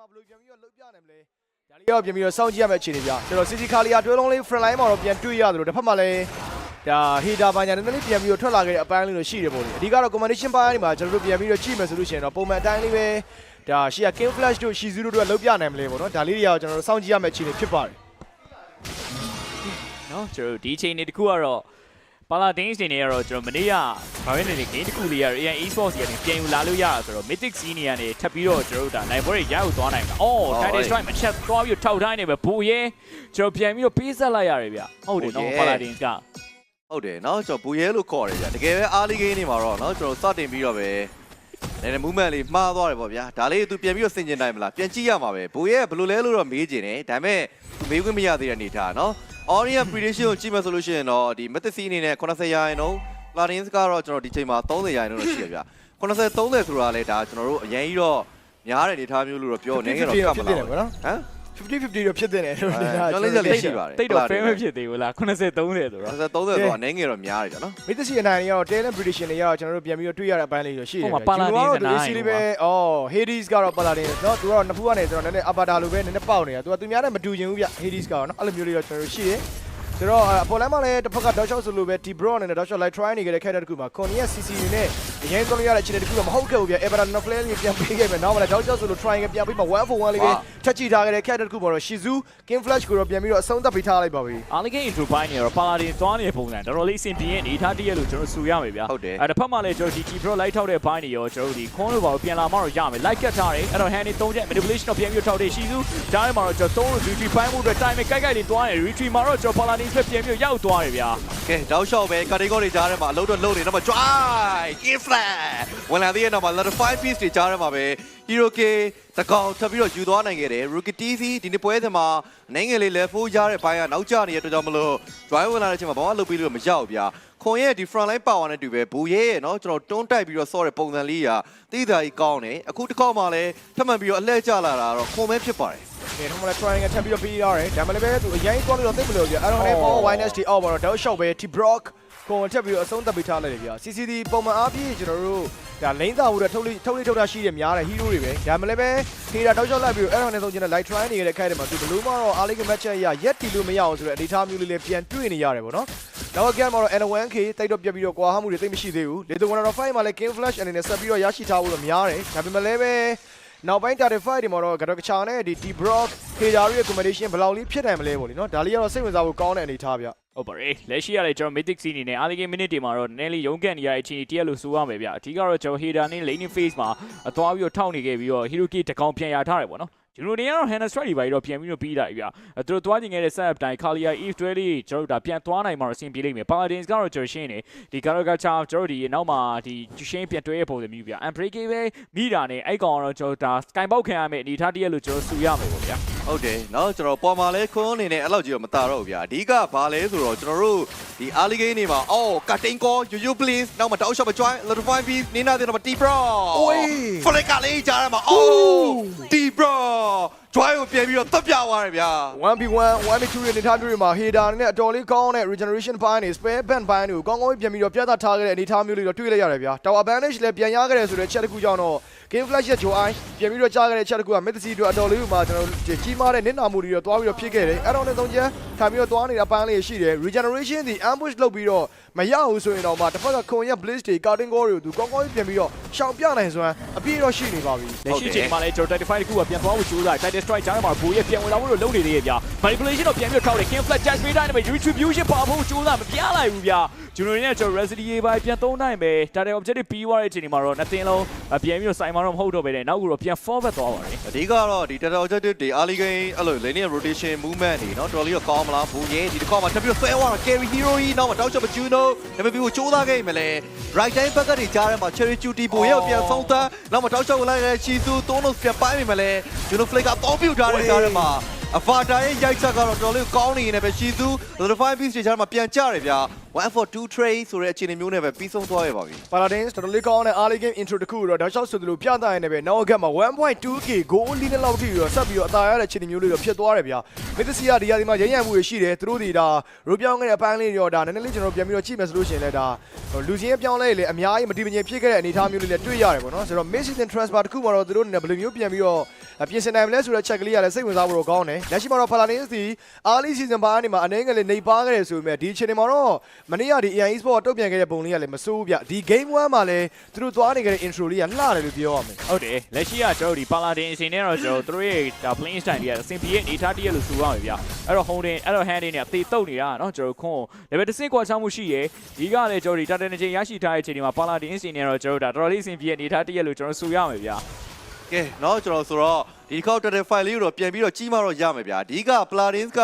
မှာဘယ်လိုပြန်ပြီးတော့လှုပ်ပြနိုင်မလဲဒါလေးတော့ပြန်ပြီးတော့စောင့်ကြည့်ရမယ့်အခြေအနေပြကျွန်တော်စီစီခါလီယာတွဲလုံးလေး front line မှာတော့ပြန်တွေ့ရတယ်လို့တစ်ဖက်မှာလည်းဒါ hater ဘာညာနည်းနည်းလေးပြန်ပြီးတော့ထွက်လာခဲ့တဲ့အပိုင်းလေးတော့ရှိတယ်ပေါ့လေအဓိကတော့ combination ပိုင်းဒီမှာကျွန်တော်တို့ပြန်ပြီးတော့ကြည့်မယ်ဆိုလို့ရှိရင်တော့ပုံမှန်အတိုင်းလေးပဲဒါရှီယာ king flash တို့ရှီဇူတို့တို့ကလှုပ်ပြနိုင်မလဲပေါ့နော်ဒါလေးတွေကတော့ကျွန်တော်တို့စောင့်ကြည့်ရမယ့်အခြေအနေဖြစ်ပါတယ်နော်ကျွန်တော်တို့ဒီအချိန်နေတစ်ခုကတော့ ပါလာဒင်းစ်တွေနဲ့ကတော့ကျွန်တော်မနေ့ကဘာပဲနေနေ game တစ်ခုလေးရ AI esports ကနေပြန်ယူလာလို့ရတာဆိုတော့ mythic scene နေကနေထပ်ပြီးတော့ကျွန်တော်တို့ဒါနိုင်ပွဲရရောက်သွားနိုင်မှာ။အော် title strike မချက်သွားပြီးထောက်တိုင်းနေပဲဘူရဲကျွန်တော်ပြန်ပြီးတော့ပေးဆက်လိုက်ရတယ်ဗျ။ဟုတ်တယ်နော်ပါလာဒင်းစ်ကဟုတ်တယ်နော်ကျွန်တော်ဘူရဲလို့ခေါ်တယ်ဗျ။တကယ်ပဲအားလေး game နေမှာတော့နော်ကျွန်တော်စတင်ပြီးတော့ပဲနည်းနည်း movement လေးမှားသွားတယ်ပေါ့ဗျာဒါလေးသူပြန်ပြီးတော့ဆင်ကျင်နိုင်မလားပြန်ကြည့်ရမှာပဲဘိုးရဲ့ဘယ်လိုလဲလို့တော့မေးကျင်တယ်ဒါပေမဲ့မေးခွင့်မရသေးတဲ့အနေထားနော် Orient prediction ကိုကြည့်မယ်ဆိုလို့ရှိရင်တော့ဒီ Mathesi အနေနဲ့80ရာခိုင်နှုန်း Platinum ကတော့ကျွန်တော်ဒီချိန်မှာ30ရာခိုင်နှုန်းတော့ရှိရဗျာ80 30ဆိုတာလဲဒါကျွန်တော်တို့အရင်ကြီးတော့များတဲ့အနေထားမျိုးလို့တော့ပြောနေကြတော့ကပ်မဖြစ်လားတယ်ပေါ့နော်ဟမ် 50 50တော့ဖြစ်တဲ့တယ်လို့နေတာ ကျွန်တော်လည်းရှိပါတယ် တိတ်တော့ fair မဖြစ်သေးဘူးလား80 30ဆိုတော့ 80 30ဆိုတာအနေငယ်တော့များတယ်ဗျာနော် မိသစီအနိုင်တွေကတော့ talent prediction တွေကတော့ကျွန်တော်တို့ပြန်ပြီးတော့တွေ့ရတဲ့အပိုင်းလေးတွေရှိတယ် ဟိုမှာ Paladin ကျွန်တော်တို့ နဲ့ AC လေးပဲအော် Hades ကတော့ Paladin เนาะသူကတော့နှစ်ဖူးကနေကျွန်တော်နည်းနည်း avatar လိုပဲနည်းနည်းပေါက်နေတာသူကသူများနဲ့မတူချင်ဘူးဗျ Hades ကတော့เนาะအဲ့လိုမျိုးလေးတော့ကျွန်တော်တို့ရှိတယ် ဆိုတော့အပေါ်လမ်းမှာလည်းတစ်ဖက်က dot shot ဆိုလိုပဲ T-Bro နဲ့ dot shot light try နေကြတဲ့ character တခုမှာ Connie ရဲ့ CC နဲ့အရင်ဆုံးရတဲ့အခြေအနေတခုကမဟုတ်ခဲ့ဘူးဗျ Everton no flare လေးပြန်ပေးခဲ့မယ်နောက်မှလည်း dot shot ဆိုလို try ပြန်ပေးမှာ1 for 1လေးပဲထက်ချီထားခဲ့တဲ့ character တခုပေါ်တော့ Shizu King Flash ကိုတော့ပြန်ပြီးတော့အဆုံးသတ်ပေးထားလိုက်ပါပြီအားလကင်း intro ပိုင်းနေတော့ပါလာဒင်းသွားနေတဲ့ပုံစံတော်တော်လေးအဆင်ပြေရဲ့အနေထားတည်းရဲ့လို့ကျွန်တော်ဆူရမယ်ဗျာဟုတ်တယ်အဲတစ်ဖက်မှာလည်းကျွန်တော်ဒီ T Pro light ထောက်တဲ့ဘိုင်းတွေရောကျွန်တော်တို့ဒီခွန်းလိုပါပြန်လာမှတော့ရမယ် light ကတ်ထားတယ်အဲ့တော့ hand နေ3ချက် manipulation တော့ပြန်ပြီးထောက်တယ်ရှိစုဒါနဲ့မှာတော့ကျွန်တော်3 retreat ပိုင်းမှုအတွက် time ကိုက်ကိုက်လေးသွားတယ် retreat မှာတော့ကျွန်တော် Paladin ပဲပြန်ပြီးရောက်သွားတယ်ဗျာ ကဲတောက်လျှောက်ပဲ category ကြားထဲမှာအလုပ်တော့လုပ်နေတော့မှ drive give flat ဝင်လာသေးတဲ့နောက်မှာ letter 5 piece တွေကြားထဲမှာပဲ hero k တကောင်ထပ်ပြီးတော့ယူသွားနိုင်ခဲ့တယ် rookie tc ဒီနေ့ပွဲစဉ်မှာနိုင်ငံလေး level 4ရတဲ့ဘိုင်းကနောက်ကျနေတဲ့အတွက်ကြောင့်မလို့ drive ဝင်လာတဲ့အချိန်မှာဘာမှလုပ်ပြီးလို့မရဘူးဗျာခွန်ရဲ့ဒီ front line power နဲ့တူပဲဘူရဲရဲ့เนาะကျွန်တော်တွန်းတိုက်ပြီးတော့ဆော့တဲ့ပုံစံလေးကတိသာကြီးကောင်းတယ်အခုတစ်ခေါက်မှလည်းထပ်မံပြီးတော့အလှည့်ကျလာတာတော့ခွန်ပဲဖြစ်ပါတယ် ကဲထုံးမလဲ trying ထပ်ပြီးတော့ပြီးရတယ်ဒါမှလည်းပဲသူအရင်သွားလို့တော့သိမလို့ပြအဲ့တော့လည်း power winers တီအောက်ပါတော့တောက်လျှောက်ပဲ T Brock ကိုထပ်ပြီးတော့အဆုံးသတ်ပေးထားလိုက်တယ်ဗျ CCD ပုံမှန်အားဖြင့်ကျွန်တော်တို့ဒါလိမ့်သာမှုတွေထုတ်လိထုတ်လိထုတ်တာရှိတယ်များတယ် hero တွေပဲဒါမှလည်းပဲ Hera တောက်လျှောက်လိုက်ပြီးတော့အဲ့တော့လည်းဆုံးကျင်တဲ့ light try နေရတဲ့ခိုက်တယ်မှာသူဘလို့မှတော့အားလေးက match ရရက်တီလို့မရအောင်ဆိုတဲ့အနေထားမျိုးလေးလည်းပြန်တွေ့နေရတယ်ပေါ့နော်နောက်ကကန်မှာတော့ N1K တိုက်တော့ပြတ်ပြီးတော့ကွာဟမှုတွေသိမမရှိသေးဘူးလေတုံကတော့5မှာလည်း King Flash အနေနဲ့ဆက်ပြီးတော့ရရှိထားဖို့တော့များတယ်ဒါပေမဲ့လည်းပဲ နောက်ပိုင်း Tarify တွေမှာတော့ကတော့ကချာနဲ့ဒီ D Brock Hera ရဲ့ combination ဘယ်လောက်လေးဖြစ်နိုင်မလဲပေါ့လေနော်ဒါလေးကတော့စိတ်ဝင်စားဖို့ကောင်းတဲ့အနေထားဗျဟုတ်ပါတယ်လက်ရှိရလေကျွန်တော် mythic scene အနေနဲ့အားလကင်း minute တွေမှာတော့နည်းနည်းလေးရုန်းကန်နေရတဲ့အချိန်တည်းလို့ဆိုရမယ်ဗျအထူးကတော့ကျွန်တော် header နဲ့ laning phase မှာအသွားပြီးတော့ထောက်နေခဲ့ပြီးတော့ hero key တကောင်ပြန်ရထားတယ်ပေါ့နော် ကျွန်တော်တွေကတော့ hand strike တွေပါပြီးတော့ပြန်ပြီးတော့ပြီးလာပြီဗျအဲသူတို့သွားကျင်ခဲ့တဲ့ setup တိုင်း Kalia Eve တွဲလေးကျွန်တော်တို့ဒါပြန်သွားနိုင်မှာတော့အဆင်ပြေလိမ့်မယ် Paladins ကတော့ကျွန်တော်ရှင်းနေဒီ Karoga Cha ကျွန်တော်တို့ဒီနောက်မှာဒီရှင်းပြန်တွဲရပုံစံမျိုးဗျ unbreakable မိတာနဲ့အဲ့ကောင်ကတော့ကျွန်တော်ဒါ sky ပေါက်ခံရမယ့်အနေထားတည်းရဲ့လို့ကျွန်တော်ဆူရမယ်ပေါ့ဗျာ ဟုတ်တယ်เนาะကျွန်တော်ပေါ်မှာလဲခွန်းအနေနဲ့အဲ့လောက်ကြီးတော့မတာတော့ဘူးဗျာအဓိကဘာလဲဆိုတော့ကျွန်တော်တို့ဒီ early game နေမှာအော် cutting call you you please နောက်မှာတောက်ရှော့မ join little fine piece နေနာတဲ့တော့ T bro အိုး flick ကလေးကြားရမှာအော် T bro join ကိုပြန်ပြီးတော့တက်ပြသွားတယ်ဗျာ 1v1 1v2 ရဲ့အနေထားမျိုးတွေမှာ header နဲ့အတော်လေးကောင်းတဲ့ regeneration ပိုင်းတွေ spare band ပိုင်းတွေကိုကောင်းကောင်းပြန်ပြီးတော့ပြသထားခဲ့တဲ့အနေထားမျိုးလေးတော့တွေ့လိုက်ရတယ်ဗျာ tower advantage လည်းပြန်ရခဲ့တယ်ဆိုတဲ့ချက်တစ်ခုကြောင့်တော့ game flash ရဲ့ joy ပြန်ပြီးတော့ကြားခဲ့တဲ့ချက်တစ်ခုက mythic တို့အတော်လေးကိုမှကျွန်တော်တို့ကြီးမားတဲ့နစ်နာမှုတွေတော့တွားပြီးတော့ဖြစ်ခဲ့တယ်အဲ့တော့လည်းသုံးချက်ထိုင်ပြီးတော့တွားနေတာပန်းလေးရှိတယ် regeneration ဒီ ambush လုပ်ပြီးတော့မရဘူးဆိုရင်တော့မှတစ်ဖက်ကခွန်ရဲ့ blaze တွေ cutting core တွေကိုသူကောင်းကောင်းပြန်ပြီးတော့ရှောင်ပြနိုင်စွမ်းအပြည့်တော့ရှိနေပါပြီလက်ရှိအချိန်မှာလည်းကျွန်တော် Titan 5တခုကပြန်သွားဖို့ကြိုးစား Titan Strike ကြားထဲမှာဘူရဲ့ပြန်ဝင်လာဖို့လုပ်နေသေးရဲ့ဗျာ manipulation တော့ပြန်ပြီးထောက်တယ် King Flash Jazz Speed နဲ့ retribution ပါဖို့ကြိုးစားမပြလိုက်ဘူးဗျာကျွန်တော်နဲ့ကျွန်တော် Resident ပိုင်းပြန်သုံးနိုင်ပဲ Titan Objective ပြီးသွားတဲ့အချိန်ဒီမှာတော့နှစ်သင်းလုံးပြန်ပြီးတော့စိုင်မှာတော့မဟုတ်တော့ပဲနဲ့နောက်ကတော့ပြန် forward သွားပါတယ် အဓိကတော့ဒီ total objective တွေ early game အဲ့လို linear rotation movement တွေเนาะတော်တော်လေးတော့ကောင်းမလားဘူးရဲ့ဒီတစ်ခေါက်မှာတက်ပြီးတော့ဆွဲသွားတာ carry hero ကြီးနောက်မှာတောက်ချက်မကျူးနိုဒါပေမဲ့ပြီးကိုစူးစမ်းခဲ့မလဲ right time back တွေကြားထဲမှာ cherry duty ဘူရဲ့ပြန်ဆုံးသန်းနောက်မှာတောက်ချက်ဝင်လာတဲ့ချီစုသုံးလို့ပြန်ပိုင်းမိမလဲကျွန်တော် flick ကတောင်းပြထားတဲ့ကြားထဲမှာ အဖာတာရဲ့ရိုက်ချက်ကတော့တော်တော်လေးကောင်းနေနေပဲချီစု the five piece တွေကြားထဲမှာပြန်ကြတယ်ဗျာ 1 for 2 trade ဆိုတဲ့အခြေအနေမျိုးနဲ့ပဲပြီးဆုံးသွားရပါပြီ Paladins တော်တော်လေးကောင်းတဲ့ early game intro တစ်ခုတော့တောက်လျှောက်ဆိုသလိုပြသရနေပဲနောက်ကမှာ 1.2k goal lead လောက်ထိပြီးတော့ဆက်ပြီးတော့အသာရတဲ့ခြေနေမျိုးလေးတော့ဖြစ်သွားတယ်ဗျာမစ်သစီကဒီရာဒီမှာရရန်မှုတွေရှိတယ်သူတို့ဒီဒါရိုးပြောင်းခဲ့တဲ့အပိုင်းလေးတွေတော့ဒါနည်းနည်းလေးကျွန်တော်ပြန်ပြီးတော့ကြည့်မယ်ဆိုလို့ရှိရင်လည်းဒါလူချင်းရဲ့ပြောင်းလဲလေအများကြီးမတည်မငြိမ်ဖြစ်ခဲ့တဲ့အနေအထားမျိုးလေးလည်းတွေ့ရတယ်ပေါ့နော်ဆိုတော့ mid season transfer တစ်ခုမှာတော့သူတို့အနေနဲ့ဘယ်လိုမျိုးပြန်ပြီးတော့ပြင်ဆင်နိုင်မလဲဆိုတဲ့ချက်ကလေးကလည်းစိတ်ဝင်စားဖို့တော့ကောင်းတယ်လက်ရှိမှာတော့ Paladins ဒီ early season ပိုင်းအနေမှာအနေငယ်လေးနေပါခဲ့တယ်ဆိုပေမဲ့ဒီအချိန်တွေမှာတော့ မနေ့ကဒီ AI Sport တုတ်ပြန်ခဲ့တဲ့ပုံလေးကလည်းမစိုးဘူးဗျဒီ game 1မှာလည်းသူတို့သွားနေခဲ့တဲ့ intro လေးကလှတယ်လို့ပြောရမယ် ဟုတ်တယ်လက်ရှိကကျွန်တော်တို့ဒီပါလာတင်အချိန်နဲ့တော့ကျွန်တော်တို့သူတို့ရဲ့ဒါ playing style တွေကအဆင်ပြေရဲ့အနေထားတည်းရဲ့လို့ဆိုရမယ်ဗျအဲ့တော့ home တင်အဲ့တော့ hand တင်နဲ့အသေးတုတ်နေတာเนาะကျွန်တော်တို့ခွန်း level တစ်ဆင့်ကွာချမှုရှိရယ်ဒီကလည်းကျွန်တော်တို့ဒီ data တစ်ချိန်ရရှိထားတဲ့အချိန်ဒီမှာပါလာတင်အချိန်နဲ့တော့ကျွန်တော်တို့ဒါတော်တော်လေးအဆင်ပြေရဲ့အနေထားတည်းရဲ့လို့ကျွန်တော်ဆိုရမယ်ဗျ ကဲเนาะကျွန်တော်ဆိုတော့ဒီခေါက်တက်တဲ့ file လေးကိုတော့ပြန်ပြီးတော့ကြီးမှတော့ရမယ်ဗျာအဓိက Paladins က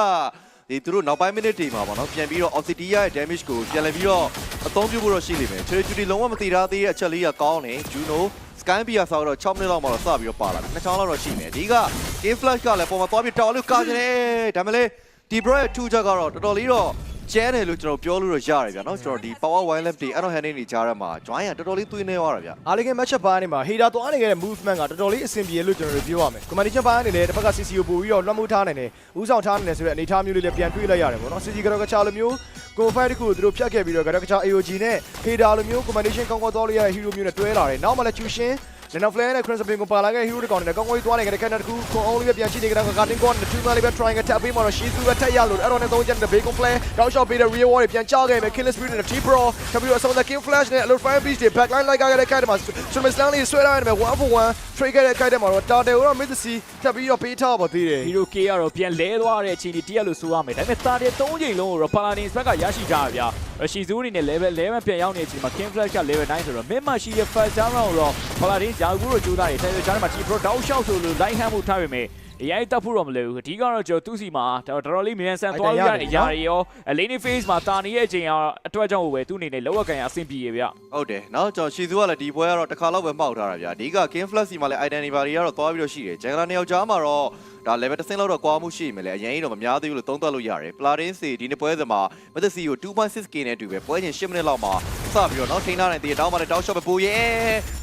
ဒီသူတို့နောက်ပိုင်း minute တွေမှာပေါ့နော်ပြန်ပြီးတော့ Obsidian ရဲ့ damage ကိုပြန်လည်ပြီးတော့အသုံးပြုဖို့တော့ရှိလိမ့်မယ် Cherry Judy လုံးဝမသိထားသေးတဲ့အချက်လေးကကောင်းတယ် Juno Sky Pia ဆောက်တော့6မိနစ်လောက်မှတော့စပြီးတော့ပါလာတယ်နှစ်ချောင်းလောက်တော့ရှိမယ်အဓိက Game Flash ကလည်းပုံမှာသွားပြီးတောင်းလို့ကာကျင်တယ်ဒါမှလည်းဒီ bro ရဲ့2ချက်ကတော့တော်တော်လေးတော့ ကျဲတယ်လို့ကျွန်တော်ပြောလို့တော့ရတယ်ဗျာနော်ကျွန်တော်ဒီ Power Wildlife တွေအဲ့တော့ hand နေကြရမှာ join ရတော်တော်လေးသွေးနေသွားတာဗျာအားလေးက match up ပိုင်းနေမှာ header သွားနေခဲ့တဲ့ movement ကတော်တော်လေးအဆင်ပြေလို့ကျွန်တော်တို့ပြောရမယ် commandation ပိုင်းနေလေတစ်ဖက်က CC ကိုပို့ပြီးတော့လွှမ်းမိုးထားနိုင်တယ်ဥဆောင်ထားနိုင်တယ်ဆိုတဲ့အနေအထားမျိုးလေးလည်းပြန်တွေးလိုက်ရတယ်ပေါ့နော် CC ကတော့ကချာလိုမျိုး go fight တခုသူတို့ဖြတ်ခဲ့ပြီးတော့ကတော့ကချာ AOG နဲ့ header လိုမျိုး commandation ကောင်းကောင်းသွားလို့ရတဲ့ hero မျိုးနဲ့တွဲလာတယ်နောက်မှလည်း Chushin လန်နော်ဖလဲနဲ့ Crimson Pin ကိုပါလာခဲ့ hero တကောင်နဲ့ကောင်းကောင်းကြီးသွားနေကြတဲ့ character တခုခွန်အောင်လေးပဲပြန်ကြည့်နေကြတာက Garden Gon နဲ့ Tuma လေးပဲ trying က tap ပေးမှာတော့ Shizu ပဲထက်ရလို့အဲ့တော့နဲ့သုံးချက်တဲ့ Bacon Play တောက်လျှောက်ပေးတဲ့ real war တွေပြန်ချခဲ့မယ် Killer Spirit နဲ့ T-Pro ထပ်ပြီးတော့အဆုံးသ King Flash နဲ့ Alert Fire Beast တွေ backline လိုက်ခဲ့တဲ့ character မှာ Superman Stanley ဆွဲလာတယ်မယ်1 for 1 trade ခဲ့တဲ့ character မှာတော့ Tarte ကိုတော့ Mid Sea ထပ်ပြီးတော့ပေးထားပါသေးတယ် Hero K ကတော့ပြန်လဲသွားတဲ့အချိန်ဒီတရက်လို့ဆိုရမယ်ဒါပေမဲ့တာတဲ့3ချိန်လုံးကိုတော့ Paladin spec ကရရှိကြရဗျာ ရရှိဇူးအနေနဲ့ level 11ပြန်ရောက်နေတဲ့အချိန်မှာ King Flash က level 9ဆိုတော့ mid မှာရှိတဲ့ first down round တော့ Paladin ဂျာဂူတို့ကြိုးစားတယ်တယ်ဂျာနဲ့မှာ T Pro တောက်လျှောက်ဆိုလို့ line hand မှုထားပေမဲ့ အရင်တက်ဖို့တော့မလဲဘူးအဓိကတော့ကျွန်တော်သူ့စီမှာတော်တော်လေးမြန်ဆန်သွားလို့ရတဲ့အရာတွေရောအလေးနေ face မှာတာနေရဲ့အချိန်အားအတွက်ကြောင့်ပဲသူ့အနေနဲ့လောက်ကင်အဆင်ပြေရဗျဟုတ်တယ်နော်ကျွန်တော်ရှီဆူကလည်းဒီပွဲကတော့တစ်ခါလောက်ပဲပေါက်ထားတာဗျအဓိက King Flash စီမှာလည်း identity တွေကတော့သွားပြီးတော့ရှိတယ်ဂျန်ဂလာနှစ်ယောက်ကြားမှာတော့ဒါ level တစ်ဆင့်လောက်တော့ကွာမှုရှိမယ်လေအရင်ကြီးတော့မများသေးဘူးလို့သုံးသပ်လို့ရတယ် Platin စီဒီနေ့ပွဲစဉ်မှာ Messi ကို 2.6k နဲ့အတူပဲပွဲချင်း10မိနစ်လောက်မှာစပြီးတော့နော်ထိန်းထားနိုင်သေးတယ်တောင်းပါတဲ့တောင်းရှော့ပဲပူရဲ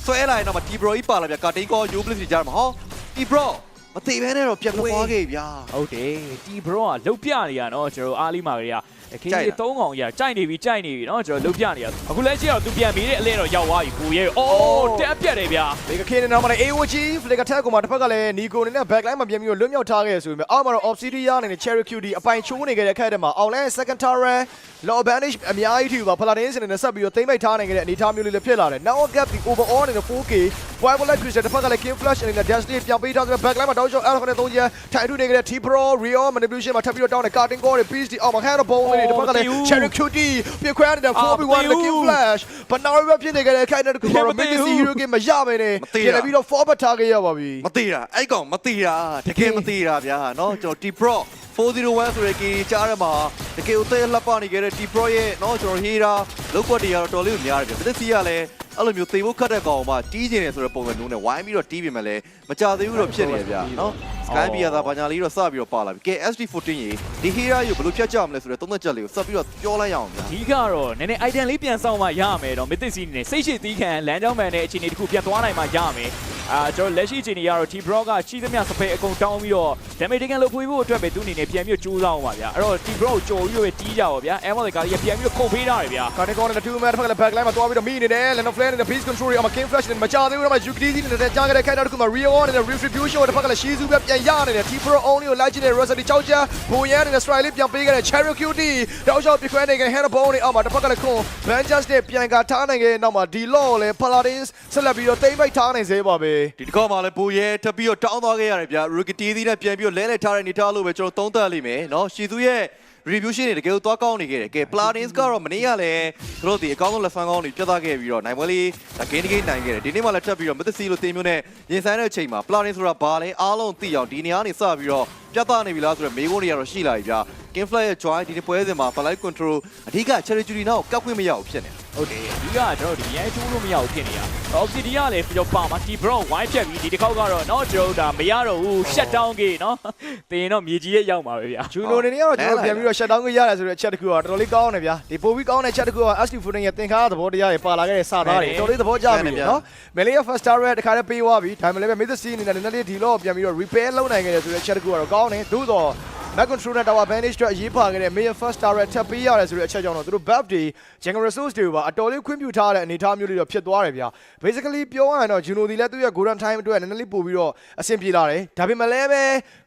ဆွဲလာရင်တော့ T Bro ကြီးပါလာဗျကာတိန်ကော U Plus ကြီးကြားမှာဟော T Bro မသိဘဲနဲ့တော့ပြန်သွားခဲ့ဗျာဟုတ်တယ်ဒီ bro ကလုတ်ပြနေရနော်ကျွန်တော်အားလီမာကလေးကခင်းကြိုက်ကြီးလားသုံးကောင်ကြီးကြိုက်နေပြီကြိုက်နေပြီနော်ကျွန်တော်လုတ်ပြနေရအခုလက်ရှိတော့သူပြန်ပြီးတဲ့အလဲတော့ရောက်သွားပြီကိုရဲအိုးတက်ပြက်တယ်ဗျာလေကခင်းနေတော့မှလည်း AOG Flicker Tag ကိုမှတစ်ဖက်ကလည်း Nico အနေနဲ့ backline မှာပြန်ပြီးတော့လွတ်မြောက်ထားခဲ့ဆိုပေမဲ့အောက်မှာတော့ Obsidian အနေနဲ့ Cherry QD အပိုင်ချိုးနေခဲ့တဲ့ခက်တဲ့မှာ online second tower low advantage အများကြီးထိပါ Paladin အနေနဲ့ဆက်ပြီးတော့သိမ့်မိတ်ထားနိုင်ခဲ့တဲ့အနေအထားမျိုးလေးလည်းဖြစ်လာတယ် now gap ဒီ overall အနေနဲ့ 4K Wild Light Crystal တစ်ဖက်ကလည်း King Flash အနေနဲ့ Destiny ပြန်ပေးထားတဲ့ backline မှာတောက်ချောက်အဲ့ဒါနဲ့သုံးချက်ထိုင်ထုနေခဲ့တဲ့ T Pro Rio Manipulation မှာထပ်ပြီးတော့တောင်းတယ် Cutting Core တွေ Beast ဒီအောက်မှာ Hand Bone တွေတစ်ဖက်ကလည်း Cherry QD ပြခွဲနေတဲ့ 4v1 နဲ့ King Flash ဘနာရီပဲဖြစ်နေခဲ့တဲ့ခိုင်တဲ့ကူကတော့ Mid Sea Hero Game မရမယ်နဲ့ပြန်ပြီးတော့ forward ထားခဲ့ရပါပြီ မသေးတာအဲ့ကောင်မသေးတာတကယ်မသေးတာဗျာเนาะကျွန်တော် T Pro 401ဆိုတဲ့ကီကြားထဲမှာတကယ်ဦးသေးလှပနေခဲ့တဲ့ T Pro ရဲ့เนาะကျွန်တော် Hera လောက်ကွက်တွေကတော့တော်လေးကိုများတယ်ဗျာတစ်စီကလည်း အဲ့လိုမျိုးသေဖို့ခတ်တဲ့ကောင်မှတီးကျင်နေဆိုတဲ့ပုံစံမျိုးနဲ့ဝိုင်းပြီးတော့တီးပြင်မယ်လဲမကြသေးဘူးတော့ဖြစ်နေဗျာနော်စကိုင်းဘီယာသာဘာညာလေးတော့စပြီးတော့ပါလာပြီ KSD14 ရေဒီဟီရာကိုဘယ်လိုဖြတ်ကြမလဲဆိုတဲ့သုံးသက်ချက်လေးကိုစပြီးတော့ပြောလိုက်ရအောင်ဗျာအဓိကတော့နည်းနည်း item လေးပြန်ဆောင်မှရမယ်တော့မသိစီနေစိတ်ရှိသီးခံလမ်းကြောင်းမှန်တဲ့အခြေအနေတစ်ခုပြတ်သွားနိုင်မှရမယ်အာကျွန်တော်လက်ရှိအခြေအနေကတော့ T Bro ကရှိသမျှစပယ်အကုန်တောင်းပြီးတော့ damage တကယ်လို့ဖွေးဖို့အတွက်ပဲသူအနေနဲ့ပြန်ပြီးကြိုးစားအောင်ပါဗျာအဲ့တော့ T Bro ကိုကြော်ပြီးတော့တီးကြပါဗျာ Amon ကလည်းပြန်ပြီးတော့ခုန်ပေးထားတယ်ဗျာ Cutting Core နဲ့ two man တစ်ဖက်ကလည်း backline မှာသွားပြီးတော့မိနေတယ် Leno Flare နဲ့ Beast Control တွေအမ King Flash နဲ့မကြသေးဘူးတော့မှ UKD နဲ့ကြားခဲ့တဲ့ခိုင်တဲ့ကူမှာ Rio နဲ့ Retribution တစ်ဖက်ကလည်း Shizu ပဲပြန်ရနေတယ် T Pro only ကိုလိုက်ချင်တဲ့ Rosary ချောက်ချဘိုရန်နဲ့ Strike လေးပြန်ပေးခဲ့တဲ့ Cherry QD တောက်လျှောက်ပြခွဲနေခဲ့ Hand Bone တွေအောက်မှာတစ်ဖက်ကလည်းခွန် Vengeance နဲ့ပြန်ကထားနိုင်ခဲ့နောက်မှာဒီ law ကိုလည်း Paladins ဆက်လက်ပြီးတော့တိမ့်ပိုက်ထားနိုင်စေပါပဲဒီတစ်ခေါက်မှာလည်းဘူရဲထပ်ပြီးတော့တောင်းသွားခဲ့ရတယ်ဗျာ Rookie T သီးနဲ့ပြန်ပြီးတော့လဲလဲထားတဲ့နေထားလို့ပဲကျွန်တော်သုံးသပ်လိမ့်မယ်နော်ရှီသူရဲ့ review ရှင်းနေတကယ်သွားကောင်းနေခဲ့တယ်ကဲ Platins ကတော့မနေ့ကလည်းသူတို့ဒီအကောင်းဆုံး left fan ကောင်းတွေပြသခဲ့ပြီးတော့နိုင်ပွဲလေးဒါ game game နိုင်ခဲ့တယ်ဒီနေ့မှလည်းထပ်ပြီးတော့မသက်စီလို့တင်မျိုးနဲ့ရင်ဆိုင်တဲ့အချိန်မှာ Platins ဆိုတာဘာလဲအားလုံးသိအောင်ဒီနေရာကနေစပြီးတော့ပြသနေပြီလားဆိုတော့မေးခွန်းတွေကတော့ရှိလာပြီဗျ King Fly ရဲ့ join ဒီပွဲစဉ်မှာ Blind Control အဓိက Cherry Judy နောက်ကိုကောက်ခွင့်မရဘူးဖြစ်နေတယ် ဟုတ်တယ်ဒီကကျွန်တော်ဒီရဲချိုးလို့မရဘူးဖြစ်နေတာ။ Obsidian ကလည်းပြတော့ပါမှာ T-Brown ဝိုင်းဖြတ်ပြီးဒီတစ်ခေါက်ကတော့နော်ကျွန်တော်ဒါမရတော့ဘူး shut down ကြီးနော်။တင်ရင်တော့မြေကြီးရဲ့ရောက်မှာပဲဗျာ။ Juno နေနေကတော့ကျွန်တော်ပြန်ပြီးတော့ shut down ကြီးရတယ်ဆိုတဲ့အချက်တစ်ခုကတော်တော်လေးကောင်းတယ်ဗျာ။ဒီပိုပြီးကောင်းတဲ့အချက်တစ်ခုက ST Footing ရဲ့သင်္ခါရသဘောတရားတွေပါလာခဲ့တဲ့စသားတွေတော်တော်လေးသဘောကျပြီနော်။ Melee First Star ရဲ့တခါတည်းပေးသွားပြီ။ဒါမှလည်းပဲ Mythic Sea အနေနဲ့နည်းနည်းလေးဒီလောက်ပြန်ပြီးတော့ repair လုပ်နိုင်ခဲ့တယ်ဆိုတဲ့အချက်တစ်ခုကတော့ကောင်းတယ်။သို့တော့ Back control နဲ့ tower advantage အတွက်အရေးပါခဲ့တဲ့ Mayor first star ရဲ့ထပ်ပေးရတယ်ဆိုတဲ့အချက်ကြောင့်တော့သူတို့ buff တွေ general resource တွေပါအတော်လေးခွင့်ပြုထားတဲ့အနေအထားမျိုးလေးတော့ဖြစ်သွားတယ်ဗျာ basically ပြောရရင်တော့ Juno ဒီလည်းသူ့ရဲ့ golden time အတွက်နည်းနည်းလေးပို့ပြီးတော့အဆင်ပြေလာတယ်ဒါပေမဲ့လည်းပဲ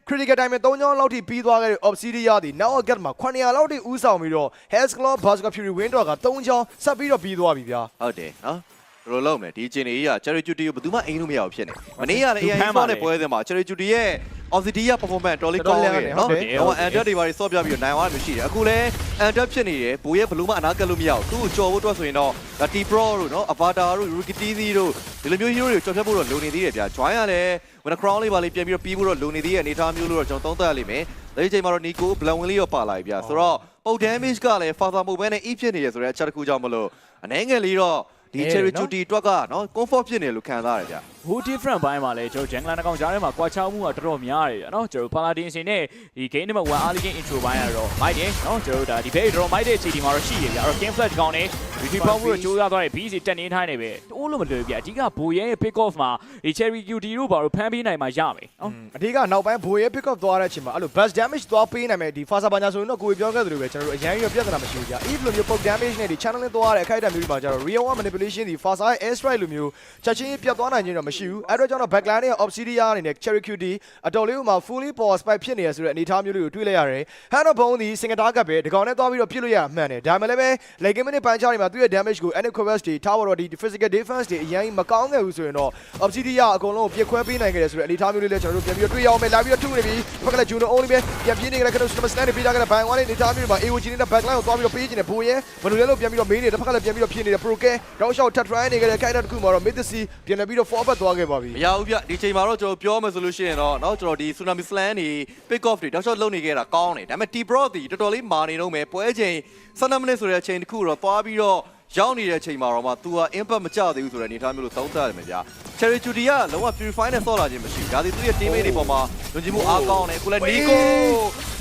critical time မှာ3ချောင်းလောက်ထိပြီးသွားခဲ့တဲ့ Obsidian ဒီ now get မှာ900လောက်ထိဦးဆောင်ပြီးတော့ Hell's Claw Basket Fury Window က3ချောင်းဆက်ပြီးတော့ပြီးသွားပြီဗျာဟုတ်တယ်နော် ဘယ်လိုလုပ်မလဲဒီအချိန်ကြီးက Cherry Judy ကိုဘယ်သူမှအိမ်လို့မရဘူးဖြစ်နေမနေ့ကလည်း AI Sport နဲ့ပွဲစဉ်မှာ Cherry Judy ရဲ့ Obsidian performance တော်လေးကောင်းခဲ့တယ်နော်ဟို Under တွေပါဆော့ပြပြီးတော့နိုင်သွားတယ်ရှိတယ်အခုလည်း Under ဖြစ်နေတယ်ဘူရဲ့ဘလို့မှအနာကက်လို့မရဘူးသူ့ကိုကြော်ဖို့အတွက်ဆိုရင်တော့ဒါ T Pro တို့နော် Avatar တို့ Rookie TZ တို့ဒီလိုမျိုး hero တွေကိုကြော်ဖြတ်ဖို့တော့လိုနေသေးတယ်ဗျာ join ရလဲ when a crown လေးပါလေးပြန်ပြီးတော့ပြီးဖို့တော့လိုနေသေးတဲ့အနေအထားမျိုးလို့တော့ကျွန်တော်သုံးသပ်ရလိမ့်မယ်ဒီအချိန်မှာတော့ Nico Blowin လေးရောပါလာပြီဗျာဆိုတော့ပုတ် damage ကလည်း father မဟုတ်ဘဲနဲ့ E ဖြစ်နေရဆိုတဲ့အချက်တစ်ခုကြောင့်မလို့အနေငယ်လေးတော့ ဒီ Cherry Judy တွက်ကနော် comfort ဖြစ်နေလို့ခံစားရတယ်ဗျာ ဟို different ဘိုင်းမှာလည်းကျွန်တော် jungle နှကောင်ကြားထဲမှာကွာခြားမှုကတော်တော်များတယ်ဗျာနော်ကျွန်တော် paladin ရှင်နဲ့ဒီ game number 1 early game intro ဘိုင်းကတော့ might တယ်နော်ကျွန်တော်ဒါဒီဘေးတော်တော် might တဲ့အခြေဒီမှာတော့ရှိတယ်ဗျာအဲ့တော့ game flash ကောင်းနေ beauty power ကိုကြိုးစားသွားတယ် BC တက်နေထိုင်းနေပဲတိုးလို့မလွယ်ဗျာအဓိကဘိုရဲရဲ့ pick off မှာဒီ cherry QT တို့ဘာလို့ဖမ်းပေးနိုင်မှာရမယ်နော်အဓိကနောက်ပိုင်းဘိုရဲ pick up သွားတဲ့အချိန်မှာအဲ့လို bus damage သွားပေးနိုင်မယ်ဒီ fasa ဘာညာဆိုရင်တော့ကိုယ်ပြောခဲ့သလိုပဲကျွန်တော်တို့အရင်ရပြဿနာမရှိဘူးကြာ if လိုမျိုး poke damage နဲ့ဒီ channeling သွားတဲ့အခိုက်အတန့်မျိုးတွေမှာကျတော့ real one manipulation ဒီ fasa ရဲ့ air strike လိုမျိုးချက်ချင်းပြတ်သွားနိုင်ခြင်းတော့မရှိဘူးအဲ့တော့ကျွန်တော် backline ရဲ့ obsidian အနေနဲ့ cherry qt အတော်လေးကမှ fully power spike ဖြစ်နေရဆိုတဲ့အနေအထားမျိုးလေးကိုတွေ့လိုက်ရတယ် hand of bone ဒီ single target ပဲဒီကောင်နဲ့သွားပြီးတော့ပြစ်လို့ရမှန်တယ်ဒါမှလည်းပဲ late minute ပိုင်းခြားနေမှာသူ့ရဲ့ damage ကို any quest တွေထားတော့ဒီ physical defense တွေအရင်မကောင်းခဲ့ဘူးဆိုရင်တော့ obsidian အကုန်လုံးကိုပြစ်ခွဲပေးနိုင်ခဲ့တယ်ဆိုတဲ့အနေအထားမျိုးလေးလည်းကျွန်တော်တို့ပြန်ပြီးတော့တွေ့ရအောင်မယ်လာပြီးတော့ထုနေပြီဘက်ကလည်း juno only ပဲပြန်ပြင်းနေကြတဲ့ကတော့ super stand တွေပေးကြတဲ့ဘိုင်ဝါလေးအနေအထားမျိုးတွေမှာ AOG နဲ့ backline ကိုသွားပြီးတော့ပေးခြင်းနဲ့ဘိုးရဲဘယ်လိုလဲလို့ပြန်ပြီးတော့မေးနေတယ်တစ်ဖက်ကလည်းပြန်ပြီးတော့ဖြစ်နေတယ် pro care တောက်လျှောက် tat try နေကြတဲ့ခိုင်တာတစ်ခုမှာတော့ mid c ပြန်လည်းပြီးတော့ forward သွားခဲ့ပါပြီ မရဘူးဗျဒီချိန်မှာတော့ကျွန်တော်ပြောမယ်ဆိုလို့ရှိရင်တော့เนาะကျွန်တော်ဒီ tsunami slam တွေ pick off တွေတောက်လျှောက်လုပ်နေခဲ့တာကောင်းတယ်ဒါပေမဲ့ T Pro ဒီတော်တော်လေးမာနေတော့မယ်ပွဲချိန်12မိနစ်ဆိုတဲ့အချိန်တစ်ခုတော့သွားပြီးတော့ရောက်နေတဲ့အချိန်မှာတော့မှ तू က impact မကျသေးဘူးဆိုတဲ့အနေအထားမျိုးလို့သုံးသပ်ရတယ်ဗျာ Cherry Judy ကလုံးဝ purify နဲ့ဆော့လာခြင်းမရှိဘူးဒါဒီသူရဲ့ teammate တွေပေါ်မှာယုံကြည်မှုအားကောင်းတယ်အခုလည်း Nico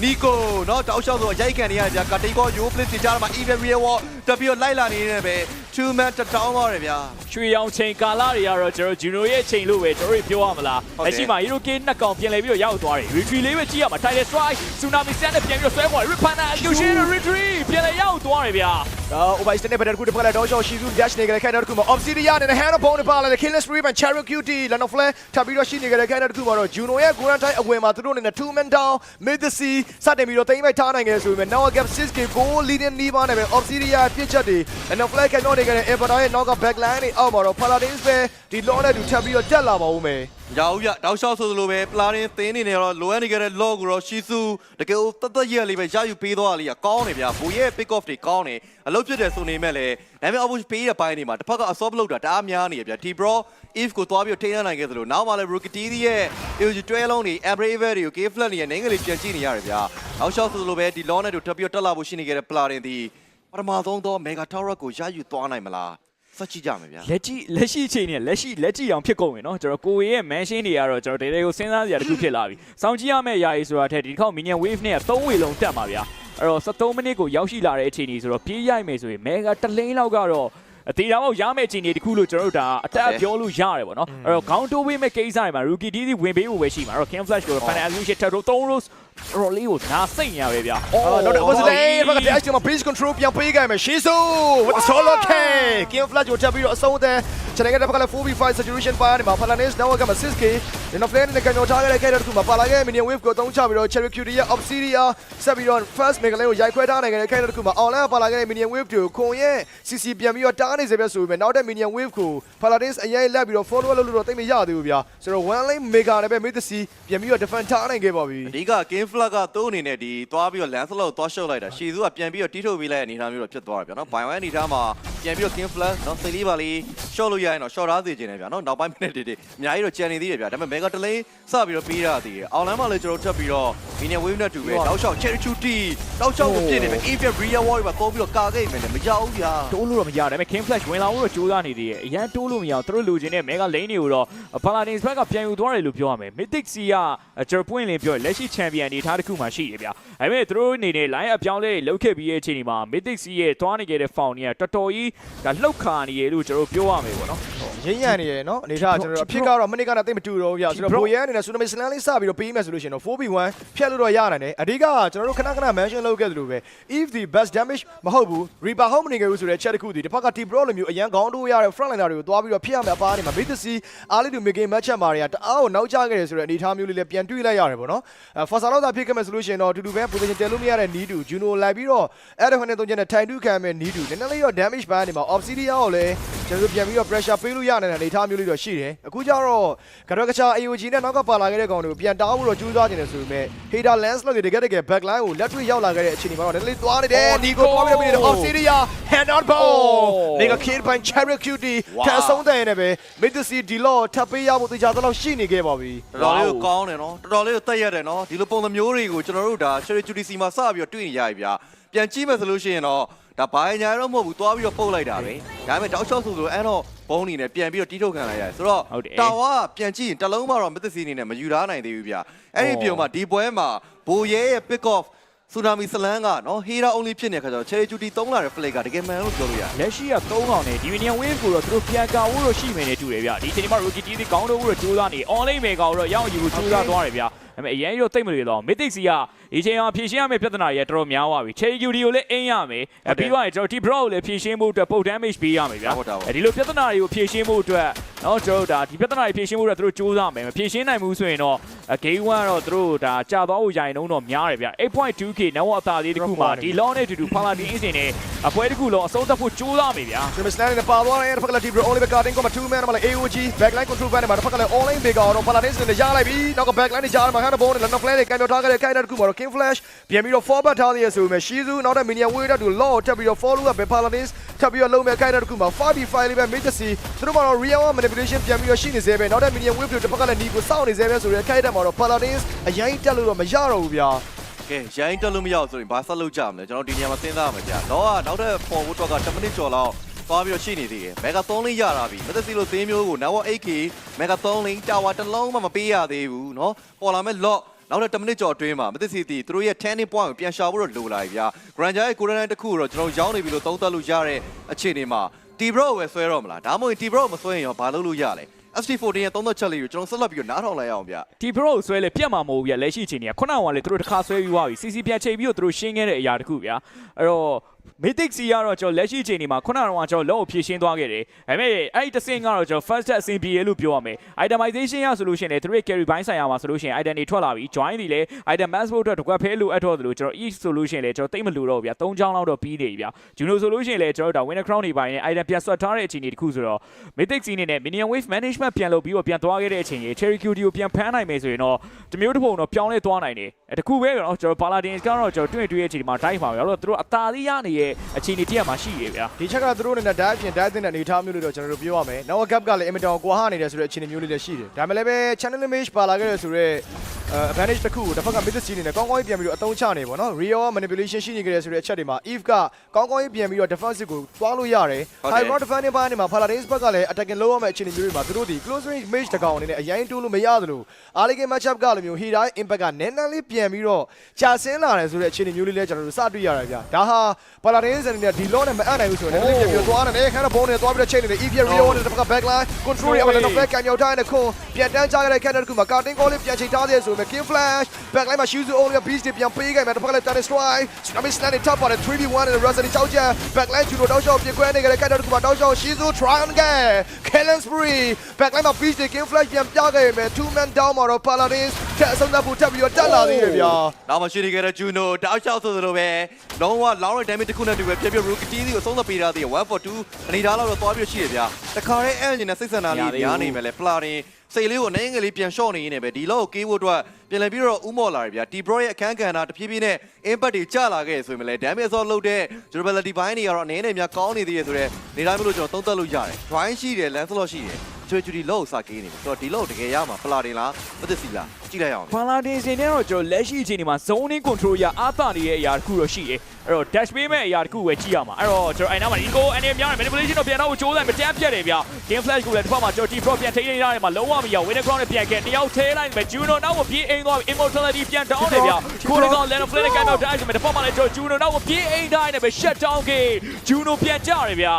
Nico เนาะတောက်လျှောက်ဆိုရိုက်ကန်နေရတယ်ဗျာ category yo place တွေကြားမှာ even real wall တက်ပြီးတော့လိုက်လာနေနေပဲ two man တတောင်းသွားတယ်ဗျာ ရွှေရောင်ချိန်ကာလတွေကတော့ကျွန်တော် Juno ရဲ့ချိန်လို့ပဲကျွန်တော်တို့ပြောရမလား ဟုတ်တယ် လက်ရှိမှာ Hero K နှစ်ကောင်ပြင်လဲပြီးတော့ရောက်သွားတယ် retreat လေးပဲကြည့်ရမှာ Title Strike Tsunami Sand နဲ့ပြန်ပြီးတော့ဆွဲပေါ် Ripana Execution retreat ပြန်လဲရောက်သွားတယ်ဗျာ ဒါ overstay နဲ့ better တစ်ခုတစ်ဖက်ကလည်းတောက်လျှောက် shizu dash နေကြတဲ့ခိုင်တာတစ်ခုမှာ obsidian နဲ့ hand of bone နဲ့ပါလာတဲ့ killing spree မှာ cherry qt lano flare ထပ်ပြီးတော့ရှိနေကြတဲ့ခိုင်တာတစ်ခုမှာတော့ juno ရဲ့ golden time အဝင်မှာသူတို့အနေနဲ့ two man down mid the sea စတင်ပြီးတော့တိမ့်မိုက်ထားနိုင်ခဲ့ဆိုပေမဲ့ now gap 6k goal leading နီးပါးနဲ့ပဲ obsidian ပြစ်ချက်တွေ lano flare ကန်တော့ နေကြတဲ့ everton ရဲ့ knock backline တွေအောက်မှာတော့ paladins ပဲဒီ law နဲ့တူထပ်ပြီးတော့တက်လာပါဦးမယ်ရအောင်ပြတောက်လျှောက်ဆိုသလိုပဲပလာရင်းသင်းနေနေတော့လိုအပ်နေကြတဲ့ log ကိုတော့ရှီဆူတကယ်တတ်တတ်ရက်လေးပဲရယူပေးသွားလေးကကောင်းတယ်ဗျာဘူရဲ့ pick off တွေကောင်းတယ်အလုပ်ဖြစ်တယ်ဆိုနေမဲ့လေဒါပေမဲ့ opposition ပေးတဲ့ပိုင်းတွေမှာတစ်ဖက်က absorb လုပ်တာတအားများနေရဗျာ T Bro if ကိုသွားပြီးတော့ထိန်းနိုင်ခဲ့သလိုနောက်မှလည်း Rookie T ရဲ့ AOG 12လုံးတွေ Abrave တွေကို K flat တွေရဲ့နိုင်ငံလေးပြန်ကြည့်နေရတယ်ဗျာတောက်လျှောက်ဆိုသလိုပဲဒီ law နဲ့တို့ထပ်ပြီးတော့တက်လာဖို့ရှိနေခဲ့တဲ့ပလာရင်ဒီပ ထမဆုံးသော Mega Tower ကိုရယူသွားနိုင်မလားစက်ကြည့်ကြမယ်ဗျာ လက်ကြည့်လက်ရှိချိန်နဲ့လက်ရှိလက်ကြည့်အောင်ဖြစ်ကုန်ပြီเนาะကျွန်တော်ကိုဝေရဲ့ mansion တွေကတော့ကျွန်တော်ဒေတွေကိုစဉ်းစားစရာတစ်ခုဖြစ်လာပြီ။စောင့်ကြည့်ရမယ့်ຢာကြီးဆိုတာထက်ဒီတစ်ခေါက် minion wave နဲ့3ဝေလုံးတက်မှာဗျာ။အဲ့တော့73မိနစ်ကိုရောက်ရှိလာတဲ့အခြေအနေဆိုတော့ပြေးရိုက်မယ်ဆိုရင် mega တလိန်းလောက်ကတော့အသေးတောင်ရမယ့်အခြေအနေတစ်ခုလို့ကျွန်တော်တို့ဒါအတက်ပြောလို့ရတယ်ပေါ့နော်အဲ့တော့ count to win မဲ့ကိစ္စတွေမှာ rookie DD ဝင်ပေးဖို့ပဲရှိမှာအဲ့တော့ King Flash ကို final execution ထပ်တော့3 rows တော်လေးကိုနားစိတ်နေရပဲဗျာအော်တော့ obsidian ဘက်က dash မှာ page control ပြန်ပေးခဲ့မယ် shizu with the solo k king flash ကိုထပ်ပြီးတော့အဆုံးအသက်ကျွန်တော်ကတက်ကလည်း 4v5 situation ပါနေမှာ palanis network မှာ 6k ဒီနော် flare နဲ့ကန်တော်ထားခဲ့တဲ့ခဲ့တဲ့တစ်ခုမှာပါလာခဲ့ minion wave ကိုတုံးချပြီးတော့ cherry cutie ရဲ့ obsidian ဆက်ပြီးတော့ first mega lane ကိုရိုက်ခွဲထားနိုင်ခဲ့တဲ့ခဲ့တဲ့တစ်ခုမှာ online ပါလာခဲ့တဲ့ minion wave ကိုခွန်ရဲ့ cc ပြန်ပြီးတော့တားနေစေပဲဆိုပေမဲ့နောက်တဲ့ minion wave ကို palanis အရင်လက်ပြီးတော့ follow လုပ်လို့တော့တိတ်မရသေးဘူးဗျာဆိုတော့ one lane mega နဲ့ပဲ mid the sea ပြန်ပြီးတော့ defend ထားနိုင်ခဲ့ပါပြီအဓိက game flag ကသူ့အနေနဲ့ဒီသွားပြီးတော့ lance slot ကိုသွားရှုပ်လိုက်တာရှီစုကပြန်ပြီးတော့တီးထုတ်ပေးလိုက်တဲ့အနေအထားမျိုးတော့ဖြစ်သွားတယ်ဗျာနော် by one အနေအထားမှာ ပြန်ပြီးတော့ game flag နော်စိတ်လေးပါလေး short လို့ရရင်တော့ short ထားစေချင်တယ်ဗျာနော်နောက်ပိုင်း minute တွေတွေအများကြီးတော့ကြံနေသေးတယ်ဗျာဒါပေမဲ့ mega တလိန်စပြီးတော့ပေးရသေးတယ်အောင်လမ်းမှာလည်းကျွန်တော်ထပ်ပြီးတော့ minion wave နဲ့တူပဲတောက်လျှောက် cherry chuti တောက်လျှောက်ကိုပြစ်နေမယ် if real war မှာကောပြီးတော့ကာခဲ့မယ်လည်းမရဘူးဗျာတိုးလို့တော့မရဒါပေမဲ့ King Flash ဝင်လာဖို့တော့ကြိုးစားနေသေးတယ်အရန်တိုးလို့မရအောင်သူတို့လိုချင်တဲ့ Mega Lane တွေကိုတော့ Paladins ဘက်ကပြန်ယူသွားတယ်လို့ပြောရမယ် Mythic C ကကျွန်တော်ပွင့်လင်းပြောလက်ရှိ Champion အနေထားတစ်ခုမှရှိတယ်ဗျာဒါပေမဲ့သူတို့အနေနဲ့ line အပြောင်းလဲတွေလုပ်ခဲ့ပြီးရဲ့အချိန်ဒီမှာ Mythic C ရဲ့တွားနေခဲ့တဲ့ foul ကြီးကတော်တော်ကြီးဒါလှုပ်ခါနေရလို့ကျွန်တော်ပြောရမယ်ပေါ့နော်ရင်းရံနေရယ်နော်အနေထားကျွန်တော်တို့အဖြစ်ကတော့မနစ်ကတော့တိတ်မတူတော့ဘူးဗျာဆိုတော့ဘိုရဲအနေနဲ့ဆူနမီစလန်လေးစပြီးတော့ပေးမယ်ဆိုလို့ရှိရင်တော့ 4v1 ဖြတ်လို့တော့ရနိုင်တယ်အဓိကကကျွန်တော်တို့ခဏခဏ mention လုပ်ခဲ့သလိုပဲ if the best damage မဟုတ်ဘူး reaper home မနေခဲ့ဘူးဆိုတဲ့ chat တစ်ခုဒီတစ်ဖက်က T Pro လိုမျိုးအရန်ခေါင်းတိုးရတဲ့ front liner တွေကိုသွားပြီးတော့ဖျက်ရမယ်အပားနေမှာ mid to see အားလေးတူ making match မှာတွေကတအားကိုနောက်ကျခဲ့တယ်ဆိုတဲ့အနေထားမျိုးလေးလည်းပြန်တွေ့လိုက်ရတယ်ပေါ့နော်အဲ Forza လောက်သာဖြစ်ခဲ့မယ်ဆိုလို့ရှိရင်တော့တူတူပဲ position တင်လို့မရတဲ့ need to Juno လိုက်ပြီးတော့အဲ့ဒါခနဲ့သုံးချက်နဲ့ထိုင်တူခံမယ် need to နည်းနည်းလေးတော့ damage ပိုင်းနေမှာ obsidian ကိုလည်းကျွန်တော်တို့ပြန်ပြီးတော့ pressure ပေးလို့ရနေတဲ့အနေထားမျိုးလေးတော့ရှိတယ်အခုကျတော့ကတော့ကချာ AOG နဲ့နောက်ကပါလာခဲ့တဲ့ကောင်တွေကိုပြန်တောင်းဖို့တော့ကြိုးစားနေတယ်ဆိုပေမဲ့ hater lens လို့တကယ်တကယ် backline ကိုလက်တွေ့ရောက်လာခဲ့တဲ့အချိန်ဒီမှာတော့နည်းနည်းလေးသွားနေတယ် Nico သွားပြီးတော့ပြီးတော့ obsidian hand on ball နေက kid ပိုင်း cherry cutie ထပ်ဆုံးတဲ့နေပဲ mid to see ဒီလောထပ်ပေးရဖို့တေချာတော့ရှိနေခဲ့ပါပြီတော်တော်လေးကိုကောင်းတယ်နော်တော်တော်လေးကိုတက်ရတယ်နော်ဒီလိုပုံစံမျိုးတွေကိုကျွန်တော်တို့ဒါ cherry chuti စီမှာစပြီးတော့တွေ့နေရပြီဗျာပြန်ကြည့်မယ်ဆိုလို့ရှိရင်တော့ ဒါဘာညာတော့မဟုတ်ဘူးသွားပြီးတော့ပုတ်လိုက်တာပဲဒါပေမဲ့တောက်လျှောက်ဆိုဆိုအဲ့တော့ဘုံနေနဲ့ပြန်ပြီးတော့တီးထုတ်ခံလိုက်ရတယ်ဆိုတော့တာဝါပြန်ကြည့်ရင်တလုံးမှတော့မသစ်စီအနေနဲ့မယူထားနိုင်သေးဘူးဗျာအဲ့ဒီပြုံမှာဒီပွဲမှာဘိုရဲရဲ့ pick off ဆူနာမီစလန်ကနော် hero only ဖြစ်နေတဲ့ခါကျတော့ cherry chuti သုံးလာတဲ့ flag ကတကယ်မှန်လို့ပြောလို့ရတယ်လက်ရှိက3ကောင်နဲ့ Divinian Wave ကိုတော့သူတို့ပြန်ကာဖို့တော့ရှိမယ်နဲ့တူတယ်ဗျဒီအချိန်ဒီမှာ Rookie TV ကောင်းတော့ဖို့တော့ကြိုးစားနေ online မေကောင်တော့ရောက်ယူဖို့ကြိုးစားသွားတယ်ဗျဒါပေမဲ့အရင်ရောတိတ်မလို့တော့ Mythic C ကဒီချိန်မှာဖြည့်ရှင်းရမယ့်ပြဿနာတွေတော်တော်များသွားပြီ Cherry Cutie ကိုလည်းအင်းရမယ်အပြီးသွားရင်ကျွန်တော် T Pro ကိုလည်းဖြည့်ရှင်းဖို့အတွက်ပုတ် damage ပေးရမယ်ဗျဒီလိုပြဿနာတွေကိုဖြည့်ရှင်းဖို့အတွက်နော်ကျွန်တော်တို့ဒါဒီပြဿနာတွေဖြည့်ရှင်းဖို့အတွက်သူတို့ကြိုးစားမယ်မဖြည့်ရှင်းနိုင်ဘူးဆိုရင်တော့ game 1ကတော့သူတို့ဒါကြာသွားဖို့ရိုင်နှုံးတော့များတယ်ဗျ 8.2k နောက်အသာလေးတစ်ခုမှာဒီ long နဲ့တူတူ Paladin အင်းစင်နဲ့အပွဲတစ်ခုလုံးအဆုံးသတ်ဖို့ကြိုးစားမယ်ဗျာ Jimmy Stan နဲ့ပါသွားတဲ့ဖက်ကလည်း T Pro only back cutting ကမှ2 man မှာလည်း AOG backline control ဘက်နဲ့မှာဖက်ကလည်း online big တော့ Paladins နဲ့ရလိုက်ပြီနောက်က backline နဲ့ကြားမှာ hand ball နဲ့ London Flare နဲ့ကန်ပြောထားခဲ့တဲ့ kite တစ်ခုမှာတောKing Flash ပြန်ပြီးတော့ forward ထားသေးရဆိုပေမဲ့ Shizu နောက်တဲ့ minion wave တူ law တက်ပြီးတော့ follow up ပဲ Paladins ထပ်ပြီးတော့လုံးမဲ့ kite တစ်ခုမှာ 5v5 လေးပဲ mid C သူတို့မှာတော့ real manipulation ပြန်ပြီးတော့ရှိနေသေးပဲနောက်တဲ့ minion wave တို့တစ်ဖက်ကလည်း Nico စောင့်နေသေးပဲဆိုတော့ kite မှာတော့ Paladins အရင်တက်လို့တော့မရတော့ဘူးဗျာ ကဲရိုင်းတက်လို့မရအောင်ဆိုရင်ဘာဆက်လုပ်ကြမလဲကျွန်တော်ဒီနေရာမှာစဉ်းစားရမှာကြာတော့နောက်တဲ့ forward တော့က10မိနစ်ကျော်လောက်သွားပြီးတော့ရှိနေသေးတယ် mega 3လေးရတာပြီမသက်စီလို့သေးမျိုးကို now 8k mega 3လေး tower တစ်လုံးမှမပေးရသေးဘူးเนาะပေါ်လာမဲ့ lot နောက်တဲ့10မိနစ်ကျော်အတွင်းမှာမသက်စီတီသူတို့ရဲ့10 point ကိုပြန်ရှာဖို့တော့လိုလာပြီဗျာ Granger ရဲ့ Coral တစ်ခုကိုတော့ကျွန်တော်ရောင်းနေပြီလို့သုံးသပ်လို့ရတဲ့အခြေအနေမှာ T-Bro ကိုပဲဆွဲတော့မလားဒါမှမဟုတ် T-Bro မဆွဲရင်ရောဘာလုပ်လို့ရလဲ ST14 ရဲ့သုံးသက်ချက်လေးကိုကျွန်တော်ဆက်လက်ပြီးတော့နားထောင်လိုက်အောင်ဗျဒီပရိုကိုဆွဲလဲပြတ်မှာမဟုတ်ဘူးဗျလက်ရှိအချိန်ကြီးကခုနကလေသူတို့တစ်ခါဆွဲပြီးသွားပြီ CC ပြန်ချိန်ပြီးတော့သူတို့ရှင်းခဲ့တဲ့အရာတခုဗျာအဲ့တော့ Mythic C ကတော့ကျွန်တော်လက်ရှိအချိန်ဒီမှာခုနကတော့ကျွန်တော်လောက်ကိုဖြည့်ရှင်းသွားခဲ့တယ်ဒါပေမဲ့အဲ့ဒီတစ်ဆင့်ကတော့ကျွန်တော် first step အဆင်ပြေရလို့ပြောရမယ် itemization ရဆိုလို့ရှိရင်လေသူတို့ရဲ့ carry ဘိုင်းဆိုင်ရာမှာဆိုလို့ရှိရင် item တွေထွက်လာပြီ join တွေလည်း item mass ဖို့အတွက်တစ်ခွက်ဖဲလို့အပ်တော့တယ်လို့ကျွန်တော် each ဆိုလို့ရှိရင်လေကျွန်တော်တိတ်မလို့တော့ဗျာ၃ချောင်းလောက်တော့ပြီးနေပြီဗျာ Juno ဆိုလို့ရှိရင်လေကျွန်တော်တို့ဒါ winner crown တွေပိုင်းနဲ့ item ပြန်ဆွတ်ထားတဲ့အချိန်တွေတခုဆိုတော့ Mythic C နဲ့ minion wave management ပြန်လုပ်ပြီးတော့ပြန်သွားခဲ့တဲ့အချိန်ကြီး Cherry QD ကိုပြန်ဖမ်းနိုင်မယ်ဆိုရင်တော့တမျိုးတစ်ပုံတော့ပြောင်းလဲသွားနိုင်တယ်အဲတခုပဲတော့ကျွန်တော် Paladins ကတော့ကျွန်တော်တွေ့တွေ့ရဲ့အချိန်ဒီမှာ dive ပါပဲအဲ့တော့သူတို့အသာလေးရနေရဲ့အချိန်တွေတည်းမှာရှိရဗျာဒီချက်ကသူတို့အနေနဲ့ dive ပြင် dive တဲ့အနေအထားမျိုးလို့တော့ကျွန်တော်တို့ပြောရမယ်။ Now gap ကလည်း Emiton ကိုကွာဟနေတယ်ဆိုတဲ့အခြေအနေမျိုးလေးလည်းရှိတယ်။ဒါမှလည်းပဲ channel image ပါလာခဲ့တယ်ဆိုတော့ advantage တစ်ခုကိုတစ်ဖက်က mid scene နဲ့ကောင်းကောင်းကြီးပြန်ပြီးတော့အသုံးချနေပေါ့နော် real manipulation ရှိနေကြတယ်ဆိုတဲ့အချက်တွေမှာ Eve ကကောင်းကောင်းကြီးပြန်ပြီးတော့ defensive ကိုသွားလို့ရတယ် high ground defending ဘက်ကနေမှာ Paladins ဘက်ကလည်း attacking လုပ်ရမယ့်အခြေအနေမျိုးတွေမှာသူတို့ဒီ close range mage တကောင်အနေနဲ့အရင်တိုးလို့မရသလို early game matchup ကလည်းမျိုး hero impact ကနည်းနည်းလေးပြန်ပြီးတော့ကြာဆင်းလာတယ်ဆိုတဲ့အခြေအနေမျိုးလေးလည်းကျွန်တော်တို့စတွေ့ရတယ်ဗျာဒါဟာ Paladins အနေနဲ့ဒီ law နဲ့မအပ်နိုင်ဘူးဆိုရင်လည်းပြန်ပြီးတော့သွားတယ်ခါတော့ဘုံနဲ့သွားပြီးတော့ချိန်နေတယ် Eve real နဲ့တစ်ဖက်က backline control ရအောင်လည်း back ကံမြောက်တိုင်းနဲ့ခွန် ပြန်တန်းချခဲ့တဲ့ character ကမှာ cutting call လေးပြန်ချိန်ထားသေးဆိုပေမဲ့ King Flash backline မှာ Shizu only beast တွေပြန်ပေးခဲ့မယ်တစ်ဖက်ကလည်း Tani Strike Tsunami Slam နဲ့ top ပါတယ် 3v1 နဲ့ Resident ချောက်ချက် backline ကျူတော့တောက်လျှောက်ပြင်ခွဲနေကြတဲ့ character ကမှာတောက်လျှောက် Shizu try on again Kellen Spree backline မှာ beast တွေ King Flash ပြန်ပြခဲ့မယ် two man down မှာတော့ Paladins ထက်အဆုံးသတ်ဖို့တက်ပြီးတော့တက်လာသေးတယ်ဗျာနောက်မှရှိနေခဲ့တဲ့ Juno တောက်လျှောက်ဆိုသလိုပဲလုံးဝလောင်းတဲ့ damage တစ်ခုနဲ့တူပဲပြပြ Rookie T ကိုသုံးသပ်ပေးထားသေးတယ်1 for 2အနေထားလောက်တော့သွားပြီးရှိရဗျာတခါတည်းအဲ့အနေနဲ့စိတ်ဆန္ဒလေးများနေမယ်လေ Flarin စိတ်လေးကိုနိုင်ငယ်လေးပြန်လျှော့နေရင်းနဲ့ပဲဒီလောက်ကိုကေးဖို့အတွက်ပြန်လည်ပြီးတော့ဥမော်လာတယ်ဗျာဒီ bro ရဲ့အခန်းကဏ္ဍတဖြည်းဖြည်းနဲ့ impact တွေကျလာခဲ့ဆိုရင်လည်း damage assault လုပ်တဲ့ durability ဘိုင်းတွေကတော့အနေနဲ့များကောင်းနေသေးတယ်ဆိုတော့နေတိုင်းမလို့ကျွန်တော်သုံးသပ်လို့ရတယ် drawing ရှိတယ် lens slot ရှိတယ်ချွေချွေဒီလောက်စာကေးနေပြီဆိုတော့ဒီလောက်တကယ်ရမှာပလာတင်လားမသစ်စီလားကြည့်လိုက်အောင်ဖလာတင်စင်နဲ့တော့ကျွန်တော်လက်ရှိအချိန်ဒီမှာ zoning control ရအားတာနေတဲ့အရာတစ်ခုတော့ရှိတယ်အဲ့တော့ dash ပေးမဲ့အရာတစ်ခုပဲကြည့်ရမှာအဲ့တော့ကျွန်တော်အဲ့နားမှာ eco အနေများတယ် manipulation တော့ပြန်တော့ကြိုးစားမတန်းပြတ်တယ်ဗျ game flash ကိုလည်းတစ်ဖက်မှာကျွန်တော် T-Pro ပြန်ထိန်းနေရတယ်မှာလုံးဝမရ winner ground နဲ့ပြန်ခဲ့တယောက်ထဲလိုက်မယ် Juno နောက်ကိုပြေးအိမ်သွားပြီ immortality ပြန် down တယ်ဗျကိုရီကောင် Leno Flynn ကမ်းတော့ dive မယ်တစ်ဖက်မှာလည်းကျွန်တော် Juno နောက်ကိုပြေးအိမ်တိုင်းနဲ့ပဲ shut down ခဲ့ Juno ပြန်ကြတယ်ဗျ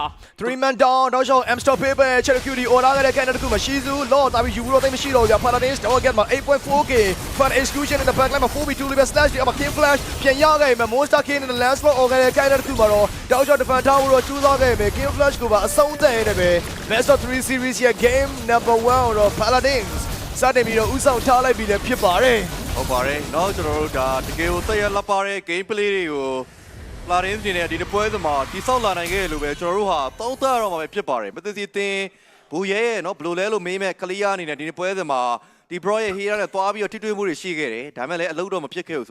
3 man down တော့ရှောင်း M stop paper Cherokee ဒီ order ခဲ့တဲ့ cannon တခုမရှိစုလောတာပြီးယူလို့သိမရှိတော့ဘူးဗျ Paladins target မှာ 8.4k fan exclusion in the back line မှာ 4v2 လေးပဲ slash ဒီအမ king flash ပြန်ရခဲ့မယ် monster king နဲ့ last floor order ခဲ့တဲ့ cannon တခုမှာတော့တောက်ချော defend ထားဖို့တော့ကြိုးစားခဲ့မယ် king flash ကိုပါအဆုံးသတ်ရတဲ့ပဲ best of 3 series ရဲ့ game number 1တော့ Paladins စတင်ပြီးတော့ဥဆောင်ထားလိုက်ပြီးလည်းဖြစ်ပါတယ် ဟုတ်ပါတယ်เนาะကျွန်တော်တို့ဒါတကယ်ကိုတက်ရလက်ပါတဲ့ game play တွေကိုလာရင်းနေနဲ့ဒီတစ်ပွဲစမှာတိဆောက်လာနိုင်ခဲ့တယ်လို့ပဲကျွန်တော်တို့ဟာသုံးသပ်ရတော့မှာပဲဖြစ်ပါတယ်မသိစီတင်ဘူရဲရဲ့เนาะဘယ်လိုလဲလို့မေးမဲ့ကလီယာအနေနဲ့ဒီတစ်ပွဲစမှာဒီ bro ရဲ့ hero နဲ့တွားပြီးတော့ထိတွေ့မှုတွေရှိခဲ့တယ်ဒါပေမဲ့လည်းအလုပ်တော့မဖြစ်ခဲ့ဘူးဆို